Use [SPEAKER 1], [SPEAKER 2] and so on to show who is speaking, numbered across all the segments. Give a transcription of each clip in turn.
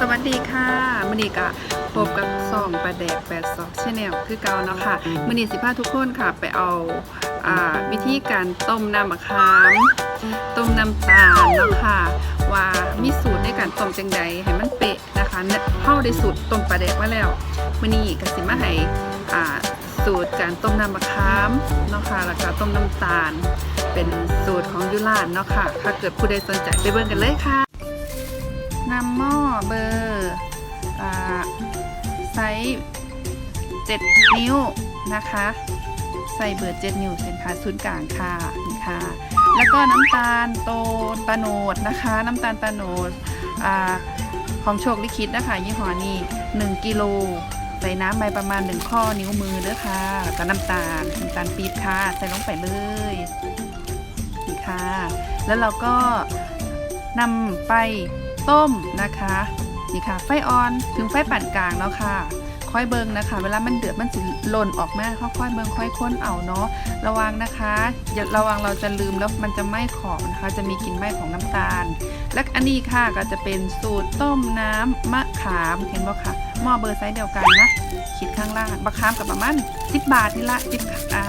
[SPEAKER 1] สวัสดีค่ะมื่อนี้ก็พบกับซองประแดกแปดซอกชแนลคือเก่าเนาะค่ะมือนี้สิพาทุกคนค่ะไปเอาอ่าวิธีการต้มน้ำมะขามต้มน้ำตาลเนาะค่ะว่ามีสูตรในการต้มจังใดให้มันเป๊ะนะคะเนี่ยเข้าได้สูตรต้มปลาแดกมาแล้วมื่อนี้ก็สิมาให้อ่าสูตรการต้มน้ำมะขามเนาะค่ะแล้วก็ต้มน้ำตาลเป็นสูตรของยุรานเนาะค่ะ ถ้าเกิดผู้ใดสนใจไปเบิ่งกันเลยค่ะ นำหม้อเบอร์อ่าไซส์7นิ้วนะคะ ใส่เบอร์ 7 นิ้วเส้นผ่าศูนย์กลางค่ะนี่ค่ะ แล้วก็น้ำตาลโตนตะโนดนะคะ น้ำตาลตะโนดอของโชคลิคิดนะคะยี่ห้อนี้1กิโลใส่น้ำไปประมาณ 1 ข้อนิ้วมือเด้อค่ะแล้วก็น้ำตาลน้ำตาลปี๊บค่ะใส่ลงไปเลยนี่ค่ะ แล้วเราก็นำไป ต้มนะคะ นี่ค่ะ ไฟอ่อนถึงไฟปานกลางแล้วค่ะค่อยเบิงนะคะ เวลามันเดือดมันสิหล่นออกมาค่อยๆเบิงค่อยค้นเอาเนาะระวังนะคะอย่าระวังเราจะลืมแล้วมันจะไหม้ขอบนะคะ จะมีกลิ่นไหม้ของน้ำตาล และอันนี้ค่ะก็จะเป็นสูตรต้มน้ำมะขามเห็นบ่ค่ะ หม้อเบอร์ไซส์เดียวกันนะคิดข้างล่างมะขามกับประมาณ10 บาทนี่ละ10อ่า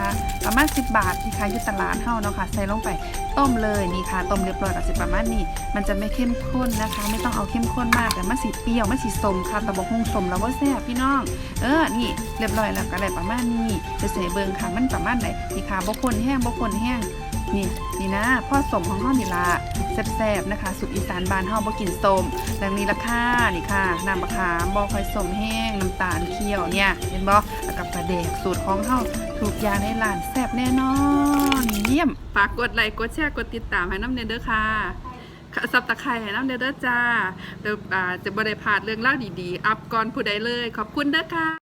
[SPEAKER 1] ประมาณ10 บาทที่ขายอยู่ตลาดเฮาเนาะค่ะใส่ลงไปต้มเลยนี่ค่ะต้มเรียบร้อยกับสิประมาณนี้ มันจะไม่เข้มข้นนะคะ ไม่ต้องเอาเข้มข้นมากแต่มันสีเปรี้ยวมันสีสมค่ะแต่บอกฮงสมแล้วว่าแซ่บพี่น้อง เออนี่เรียบร้อยแล้วก็ได้ประมาณนี้จะเสเบิงค่ะมันประมาณไหนนี่ค่ะบกคนแห้งบกคนแห้ง นี่นี่นะพ่อสมของห้องนี่ละแซ่บๆนะคะสุดอีสานบานเฮาบ่กินส้มดังนี้ละค่ะนี่ค่ะน้ำมะขามบ่ค่อยสมแห้งน้ำตาลเคี่ยวเนี่ยเห็นบ่แล้วกับปลาแดกสูตรของเฮาวถูกยาในร้านแซ่บแน่นอนเยี่ยมฝากกดไลค์กดแชร์กดติดตามให้น้ำเนเด้อค่ะสับตะไคร้ให้น้ำเด้อเด้อจ้าเดี๋ยวจะบริพลาดเรื่องเล่าดีๆ อัพก่อนผู้ใดเลย ขอบคุณเด้อค่ะ